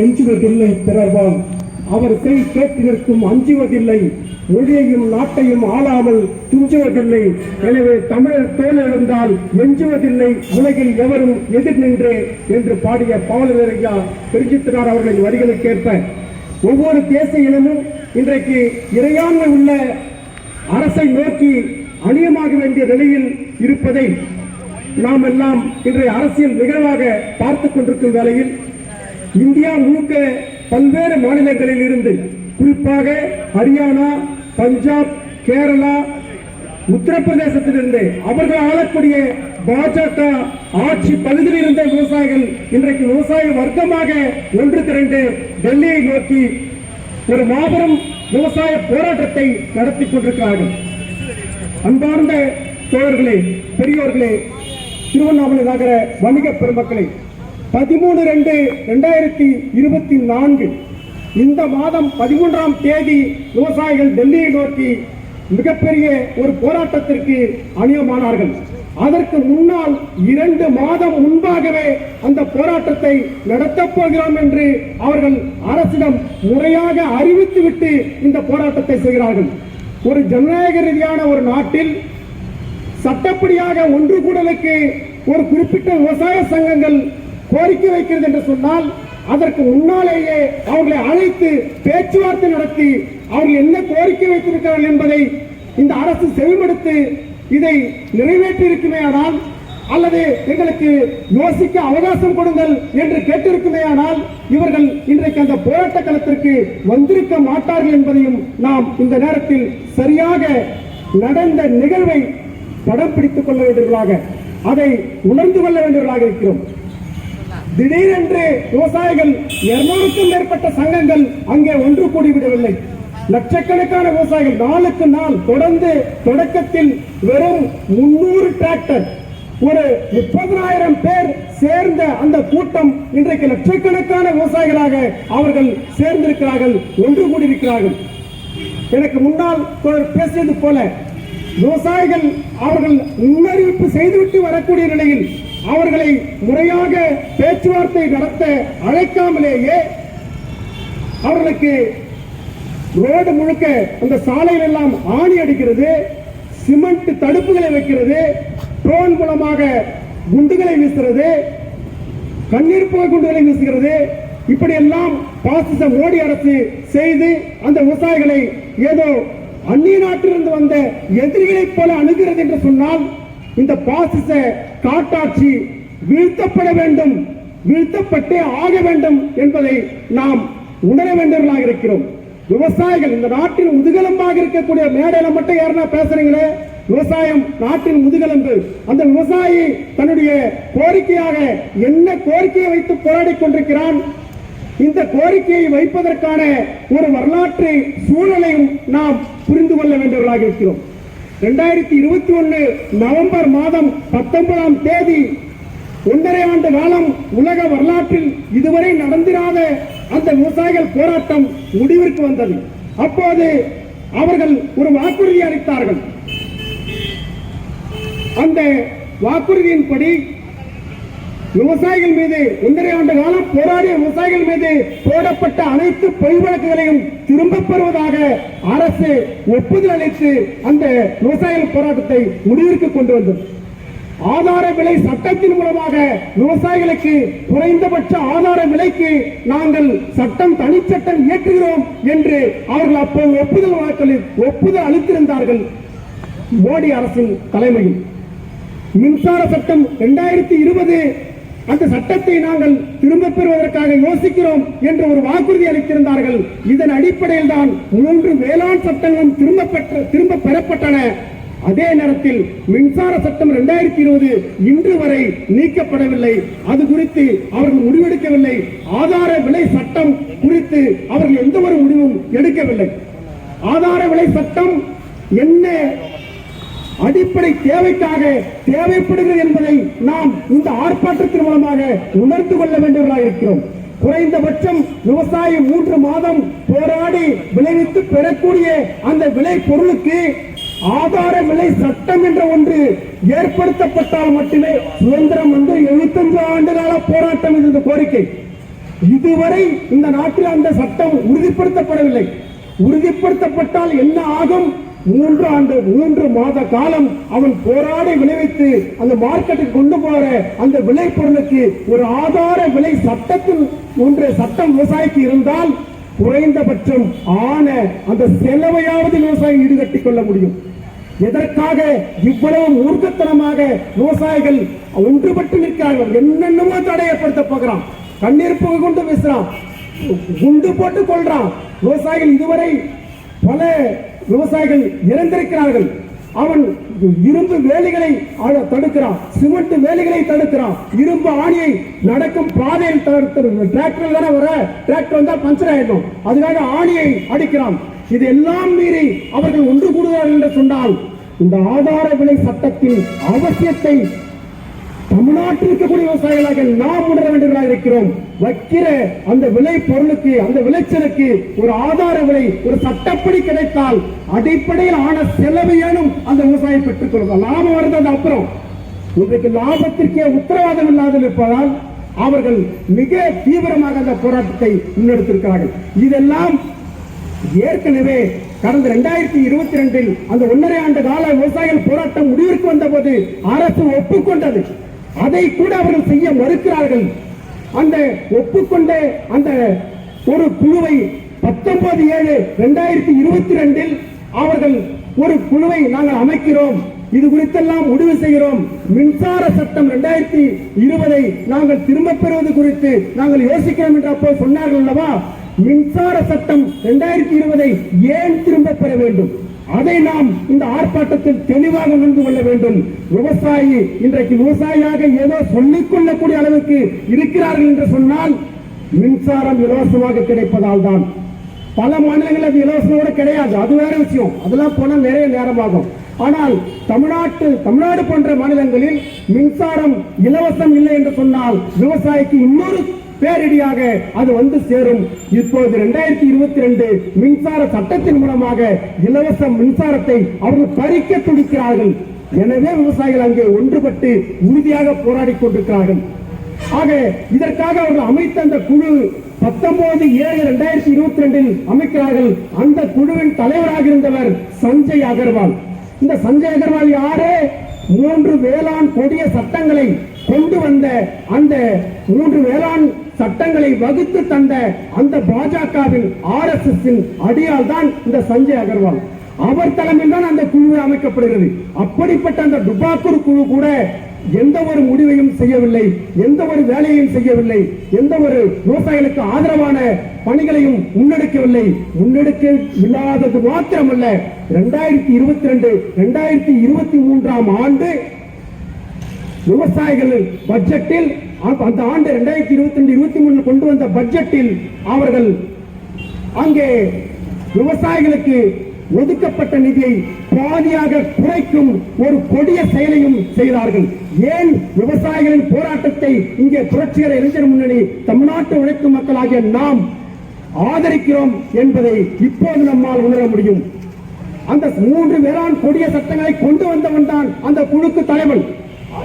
கெஞ்சுவதில்லை பிறர்வாம் அவர் செய் கேட்டு நிற்கும் அஞ்சுவதில்லை. மொழியையும் நாட்டையும் ஆளாமல் துஞ்சுவதில்லை. எனவே தமிழர் தோல் எழுந்தால் எஞ்சுவதில்லை உலகில் எவரும் எதிர் நின்றே என்று பாடிய பாவலரையா பெருஞ்சித்தினார் அவர்களின் வரிகளுக்கேற்ப. ஒவ்வொரு தேச இனமும் இன்றைக்கு இறையாண்மை உள்ள அரசை நோக்கி அணியமாக வேண்டிய நிலையில் இருப்பதை நாம் எல்லாம் இன்றைய அரசியல் நிகழ்வாக பார்த்துக் கொண்டிருக்கும் வேளையில் இந்தியா முழுக்க பல்வேறு மாநிலங்களில் இருந்து குறிப்பாக ஹரியானா பஞ்சாப் கேரளா உத்தரப்பிரதேசத்திலிருந்து அவர்கள் ஆளக்கூடிய பாஜக ஆட்சி பகுதியில் இருந்த விவசாயிகள் இன்றைக்கு விவசாய வர்க்கமாக ஒன்று திரண்டு டெல்லியை நோக்கி ஒரு மாபெரும் விவசாய போராட்டத்தை நடத்தி கொண்டிருக்கிறார்கள். அன்பார்ந்த தோழர்களே பெரியோர்களே திருவண்ணாமலை நகர வணிக பெருமக்களே பதிமூணு ரெண்டு ரெண்டாயிரத்தி இருபத்தி நான்கு. இந்த மாதம் பதிமூன்றாம் தேதி விவசாயிகள் டெல்லியை நோக்கி மிகப்பெரிய ஒரு போராட்டத்திற்கு அணியமானார்கள். அதற்கு முன்னால் இரண்டு மாதம் முன்பாகவே அந்த போராட்டத்தை நடத்தப் போகிறோம் என்று அவர்கள் அரசிடம் முறையாக அறிவித்துவிட்டு இந்த போராட்டத்தை செய்கிறார்கள். ஒரு ஜனநாயக ரீதியான ஒரு நாட்டில் சட்டப்படியாக ஒன்று கூடலுக்கு ஒரு குறிப்பிட்ட விவசாய சங்கங்கள் கோரிக்கை வைக்கிறது என்று சொன்னால் அதற்கு முன்னாலேயே அவர்களை அழைத்து பேச்சுவார்த்தை நடத்தி அவர்கள் என்ன கோரிக்கை வைத்திருக்கிறார்கள் என்பதை இந்த அரசு செவிமடுத்து இதை நிறைவேற்றி இருக்குமே ஆனால் அல்லது எங்களுக்கு யோசிக்க அவகாசம் கொடுங்கள் என்று கேட்டிருக்குமே ஆனால் இவர்கள் இன்றைக்கு அந்த போராட்ட களத்திற்கு வந்திருக்க மாட்டார்கள் என்பதையும் நாம் இந்த நேரத்தில் சரியாக நடந்த நிகழ்வை படம் பிடித்துக் கொள்ள வேண்டியவர்களாக அதை உணர்ந்து கொள்ள வேண்டியவர்களாக இருக்கிறோம். திடீரென்று விவசாயிகள் இருநூறுக்கும் மேற்பட்ட சங்கங்கள் அங்கே ஒன்று கூடிவிடவில்லை. லட்சக்கணக்கான விவசாயிகள் நாளுக்கு நாள் தொடர்ந்து தொடக்கத்தில் வெறும் முன்னூறு டிராக்டர் ஒரு முப்பதனாயிரம் பேர் சேர்ந்த அந்த கூட்டம் இன்றைக்கு லட்சக்கணக்கான விவசாயிகளாக அவர்கள் சேர்ந்திருக்கிறார்கள் ஒன்று கூடியிருக்கிறார்கள். எனக்கு முன்னால் பேசியது போல விவசாயிகள் அவர்கள் முன்னறிவிப்பு செய்துவிட்டு வரக்கூடிய நிலையில் அவர்களை முறையாக பேச்சுவார்த்தை நடத்த அழைக்காமலேயே அவர்களுக்கு ரோடு முழுக்க அந்த சாலையில் எல்லாம் ஆணி அடிக்கிறது சிமெண்ட் தடுப்புகளை வைக்கிறது ட்ரோன் மூலமாக குண்டுகளை வீசுறது கண்ணீர் புகை குண்டுகளை வீசுகிறது. இப்படியெல்லாம் பாசிச மோடி அரசு செய்து அந்த விவசாயிகளை ஏதோ அந்நிய நாட்டிலிருந்து வந்த எதிரிகளைப் போல அணுகிறது என்று சொன்னால் இந்த பாசிச காட்டாட்சி வீழ்த்தப்பட வேண்டும் வீழ்த்தப்பட்டே ஆக வேண்டும் என்பதை நாம் உணர வேண்டியவர்களாக இருக்கிறோம். விவசாயிகள் இந்த நாட்டின் முதுகெலும்பாக இருக்கக்கூடிய மேடையில மட்டும் யாருன்னா பேசுறீங்களே? விவசாயம் நாட்டின் முதுகெலும்பு. அந்த விவசாயி தன்னுடைய கோரிக்கையாக என்ன கோரிக்கையை வைத்து போராடி கொண்டிருக்கிறான்? இந்த கோரிக்கையை வைப்பதற்கான ஒரு வரலாற்று சூழலையும் நாம் புரிந்து கொள்ள வேண்டியவர்களாக இருக்கிறோம். ரெண்டாயிரத்தி இருபத்தி ஒன்று நவம்பர் மாதம் பத்தொன்பதாம் தேதி ஒன்றரை ஆண்டு காலம் உலக வரலாற்றில் இதுவரை நடந்திராத அந்த விவசாயிகள் போராட்டம் முடிவிற்கு வந்தது. அப்போது அவர்கள் ஒரு வாக்குறுதி அளித்தார்கள். அந்த வாக்குறுதியின்படி விவசாயிகள் மீது ஒன்றரை ஆண்டு காலம் போராடிய விவசாயிகள் மீது போடப்பட்ட அனைத்து பொய் வழக்குகளையும் திரும்ப பெறுவதாக அரசு ஒப்புதல் அளித்து அந்த விவசாயிகள் போராட்டத்தை முடிவிற்கு கொண்டு வந்தது. ஆதார விலை சட்டத்தின் மூலமாக விவசாயிகளுக்கு குறைந்தபட்ச ஆதார விலைக்கு நாங்கள் சட்டம் தனிச்சட்டம் இயற்றுகிறோம் என்று அவர்கள் அப்போது ஒப்புதல் வழக்கில் ஒப்புதல் அளித்திருந்தார்கள். மோடி அரசின் தலைமையில். மின்சார சட்டம் இரண்டாயிரத்தி இருபது அந்த சட்டத்தை நாங்கள் திரும்பப் பெறுவதற்காக யோசிக்கிறோம் என்று ஒரு வாக்குறுதி அளித்திருந்தார்கள். இதன் அடிப்படையில் தான் மூன்று வேளாண் சட்டங்களும் திரும்ப பெற்ற திரும்ப பெறப்பட்டன. அதே நேரத்தில் மின்சார சட்டம் இரண்டாயிரத்தி இருபது இன்று வரை நீக்கப்படவில்லை. அது குறித்து அவர்கள் முடிவெடுக்கவில்லை. ஆதார விலை சட்டம் குறித்து அவர்கள் எந்த ஒரு முடிவும் எடுக்கவில்லை. ஆதார விலை சட்டம் என்ன அடிப்படை தேவைக்காக தேவைப்படுகிறது என்பதை நாம் இந்த ஆர்ப்பாட்டத்தின் மூலமாக உணர்ந்து கொள்ள வேண்டியவர்களாக இருக்கிறோம். குறைந்தபட்சம் விவசாயி மூன்று மாதம் போராடி விளைவித்து பெறக்கூடிய அந்த விளை பொருளுக்கு ஆதார விலை சட்டம் என்ற ஒன்று ஏற்படுத்தப்பட்டால் மட்டுமே சுதந்திரம் வந்து எழுபத்தஞ்சு ஆண்டு கால போராட்டம் இருந்த இந்த கோரிக்கை. இதுவரை இந்த நாட்டில் அந்த சட்டம் உறுதிப்படுத்தப்படவில்லை. உறுதிப்படுத்தப்பட்டால் என்ன ஆகும்? மூன்று ஆண்டு மூன்று மாத காலம் அவன் போராடி விளைவித்து அந்த மார்க்கெட்டுக்கு கொண்டு போற அந்த விளை பொருளுக்கு ஒரு ஆதார விலை சட்டத்தின் ஒன்று சட்டம் விவசாயிக்கு இருந்தால் குறைந்தபட்சம் ஆன அந்த செலவையாவது விவசாயி ஈடுகட்டிக் கொள்ள முடியும். எதற்காக இவ்வளவு மூர்க்கத்தனமாக விவசாயிகள் ஒன்றுபட்டு நிற்கிறார்கள்? என்னென்னமோ தடை ஏற்படுத்த போகிறான். கண்ணீர் புகை கொண்டு பேசுறான். குண்டு போட்டு கொள்றான். விவசாயிகள் இதுவரை பல விவசாயிகள் இறந்திருக்கிறார்கள். அவன் இரும்பு வேலிகளை தடுக்கிறான். சிமெண்ட் வேலிகளை தடுக்கிறான். இரும்பு ஆணியை நடக்கும் பாதையில் டிராக்டர் தானே வர? டிராக்டர் வந்தா பஞ்சர் ஆயிடும் அதுக்காக ஆணியை அடிக்கிறான். இது எல்லாம் மீறி அவர்கள் ஒன்று கூடுவார்கள் என்று சொன்னால் இந்த ஆதார விலை சட்டத்தின் அவசியத்தை தமிழ்நாட்டில் இருக்கக்கூடிய விவசாயிகளாக நாம் உணர வேண்டியவர்களாக இருக்கிறோம். வைக்கிற அந்த விலை பொருளுக்கு அந்த விளைச்சலுக்கு ஒரு ஆதார விலை ஒரு சட்டப்படி கிடைத்தால் அடிப்படையில் ஆன செலவு ஏனும் அந்த விவசாயம் பெற்றுக் கொள்வார் லாபம் வருது அந்த அப்புறம். இன்றைக்கு லாபத்திற்கே உத்தரவாதம் இல்லாதல் இருப்பதால் அவர்கள் மிக தீவிரமாக அந்த போராட்டத்தை முன்னெடுத்திருக்கிறார்கள். இதெல்லாம் ஏற்கனவே கடந்த இரண்டாயிரத்தி இருபத்தி ரெண்டில் அந்த ஒன்றரை ஆண்டு கால விவசாயிகள் போராட்டம் முடிவிற்கு வந்தபோது அரசு ஒப்புக்கொண்டது. அதை கூட அவர்கள் செய்ய மறுக்கிறார்கள். அந்த ஒப்புக்கொண்ட அந்த ஒரு குழுவை பத்தொன்பது ஏழு இரண்டாயிரத்தி இருபத்தி ரெண்டில் அவர்கள் ஒரு குழுவை நாங்கள் அமைக்கிறோம். இது குறித்தெல்லாம் முடிவு செய்கிறோம். மின்சார சட்டம் இரண்டாயிரத்தி இருபதை நாங்கள் திரும்பப் பெறுவது குறித்து நாங்கள் யோசிக்கிறோம் என்று அப்போ சொன்னார்கள் அல்லவா? மின்சார சட்டம் இரண்டாயிரத்தி இருபதை ஏன் திரும்ப பெற வேண்டும்? அதை நாம் இந்த ஆர்ப்பாட்டத்தில் தெளிவாக உணர்ந்து கொள்ள வேண்டும். விவசாயி இன்றைக்கு விவசாயியாக ஏதோ சொல்லிக் கொள்ளக்கூடிய அளவுக்கு இருக்கிறார்கள் என்று சொன்னால் மின்சாரம் இலவசமாக கிடைப்பதால் தான். பல மாநிலங்களில் அது இலவசமோட கிடையாது. அது வேற விஷயம். அதெல்லாம் போனால் நிறைய நேரமாகும். ஆனால் தமிழ்நாட்டு தமிழ்நாடு போன்ற மாநிலங்களில் மின்சாரம் இலவசம் இல்லை என்று சொன்னால் விவசாயிக்கு இன்னொரு பேரிடியாக அது வந்து சேரும். இப்போது இரண்டாயிரத்தி இருபத்தி ரெண்டு மின்சார சட்டத்தின் மூலமாக இலவச மின்சாரத்தை அவர்கள் பறிக்க துடிக்கிறார்கள். எனவே விவசாயிகள் அங்கே ஒன்றுபட்டு உறுதியாக போராடி கொண்டிருக்கிறார்கள். ஆக இதற்காக அவர்கள் அமைத்த அந்த குழு பத்தொன்பது ஏழு இரண்டாயிரத்தி இருபத்தி ரெண்டில் அமைக்கிறார்கள். அந்த குழுவின் தலைவராக இருந்தவர் சஞ்சய் அகர்வால். இந்த சஞ்சய் அகர்வால் யாரு? மூன்று வேளாண் கொடிய சட்டங்களை கொண்டு வந்த அந்த மூன்று வேளாண் சட்டங்களை வகுத்து தந்த அந்த பாஜகவின் ஆர் எஸ் எஸ் அடியால் தான் இந்த சஞ்சய் அகர்வால். அவர் தலைமையில் தான் அந்த குழு அமைக்கப்படுகிறது. அப்படிப்பட்ட அந்த டுபாக்கூர் குழு கூட எந்த ஒரு முடிவையும் செய்யவில்லை எந்த ஒரு வேலையையும் செய்யவில்லை எந்த ஒரு விவசாயிகளுக்கு ஆதரவான பணிகளையும் முன்னெடுக்கவில்லை. முன்னெடுக்க இல்லாதது மாத்திரமல்ல இரண்டாயிரத்தி இருபத்தி ரெண்டு இரண்டாயிரத்தி இருபத்தி மூன்றாம் ஆண்டு விவசாயிகள் பட்ஜெட்டில் அந்த ஆண்டு இரண்டாயிரத்தி இருபத்தி ரெண்டு இருபத்தி மூணு கொண்டு வந்த பட்ஜெட்டில் அவர்கள் அங்கே விவசாயிகளுக்கு ஒதுக்கப்பட்ட நிதியை பாதியாக குறைக்கும் ஒரு கொடிய செயலையும் செய்தார்கள். ஏன் விவசாயிகளின் போராட்டத்தை இங்கே புரட்சிகர இளைஞர் முன்னணி தமிழ்நாட்டு உழைக்கும் மக்களாகிய நாம் ஆதரிக்கிறோம் என்பதை இப்போது நம்மால் உணர முடியும். அந்த மூன்று வேளாண் கொடிய சட்டங்களை கொண்டு வந்தவன் தான் அந்த குழுக்கு தலைவன்.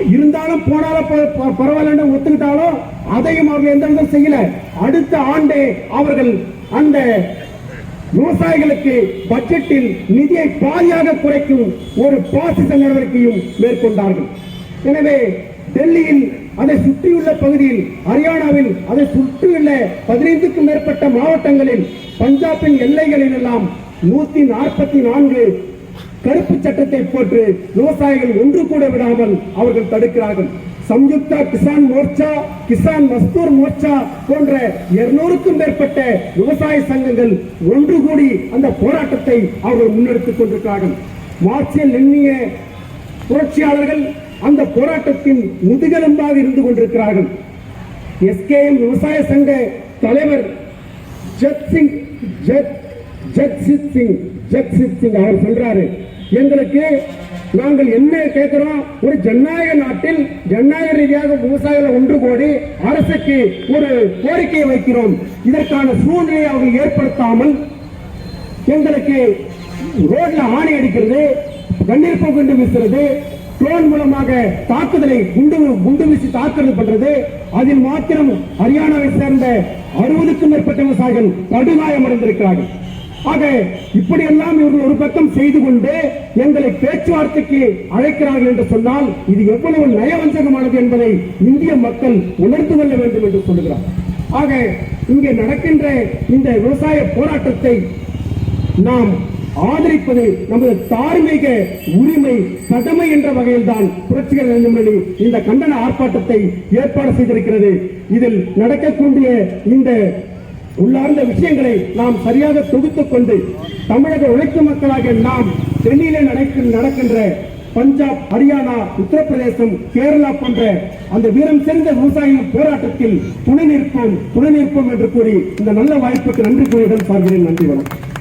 இருந்தாலும் போனாலும் ப- பரவாயில்ல ஒத்துக்கிட்டாலும் அதையும் அவர்கள் எந்த விதம் செய்யல. அடுத்த ஆண்டே அவர்கள் அந்த விவசாயிகளுக்கு பட்ஜெட்டில் நிதியை பாதியாக குறைக்கும் ஒரு பாசிச நடவடிக்கையும் மேற்கொண்டார்கள். எனவே டெல்லியில் அதை சுற்றியுள்ள பகுதியில் ஹரியானாவில் அதை சுற்றியுள்ள பதினைந்துக்கும் மேற்பட்ட மாவட்டங்களில் பஞ்சாபின் எல்லைகளில் எல்லாம் நூத்தி நாற்பத்தி நான்கு கருப்பு சட்டத்தை போட்டு விவசாயிகள் ஒன்று கூட விடாமல் அவர்கள் தடுக்கிறார்கள். சம்யுக்தா கிசான் மோர்ச்சா கிசான் மஸ்தூர் மோர்ச்சா போன்ற இருநூறுக்கும் மேற்பட்ட விவசாய சங்கங்கள் ஒன்று கூடி அந்த போராட்டத்தை அவர்கள் முன்னெடுத்துக் கொண்டிருக்கிறார்கள். மார்க்சிய லென்னிய புரட்சியாளர்கள் அந்த போராட்டத்தின் முதுகெலும்பாக இருந்து கொண்டிருக்கிறார்கள். எஸ்கேஎம் விவசாய சங்க தலைவர் ஜத் சிங் ஜத் ஜத்சித் சிங் ஜத்சித் சிங் அவர் சொல்றாரு எங்களுக்கு நாங்கள் என்ன கேட்கிறோம்? ஒரு ஜனநாயக நாட்டில் ஜனநாயக ரீதியாக விவசாயிகள் ஒன்று கோடி அரசுக்கு ஒரு கோரிக்கையை வைக்கிறோம். இதற்கான சூழ்நிலையை அவர்கள் ஏற்படுத்தாமல் எங்களுக்கு ரோட்ல ஆணி அடிக்கிறது கண்ணீர் போக்கு வீசுறது ட்ரோன் மூலமாக தாக்குதலை குண்டு குண்டு வீசி தாக்குதல் பண்றது அதில் மாத்திரம் ஹரியானாவை சேர்ந்த அறுபதுக்கும் மேற்பட்ட விவசாயிகள் படுகாயமடைந்திருக்கிறார்கள் ஆக இப்படியெல்லாம் இவர்கள் ஒரு பக்கம் செய்து கொண்டு எங்களை பேச்சுவார்த்தைக்கு அழைக்கிறார்கள் என்று சொன்னால் இது எவ்வளவு நயவஞ்சகமானது என்பதை இந்திய மக்கள் உணர்ந்து கொள்ள வேண்டும் என்று சொல்லுகிறார். ஆக இங்கே நடக்கின்ற இந்த விவசாய போராட்டத்தை நாம் ஆதரிப்பது நமது தார்மீக உரிமை கடமை என்ற வகையில் தான் புரட்சிகர முன்னணி இந்த கண்டன ஆர்ப்பாட்டத்தை ஏற்பாடு செய்திருக்கிறது. இதில் நடக்கக்கூடிய இந்த உள்ளார்ந்த விஷயங்களை நாம் சரியாக தொகுத்துக் கொண்டு தமிழக உழைக்கும் மக்களாக நாம் சென்னையில் நடக்கின்ற பஞ்சாப் ஹரியானா உத்தரப்பிரதேசம் கேரளா போன்ற அந்த வீரம் சேர்ந்த விவசாயிகள் போராட்டத்தில் துணை நிற்போம் துணை நிற்போம் என்று கூறி இந்த நல்ல வாய்ப்புக்கு நன்றி கூறியுடன் சார்கிறேன் நன்றி வணக்கம்.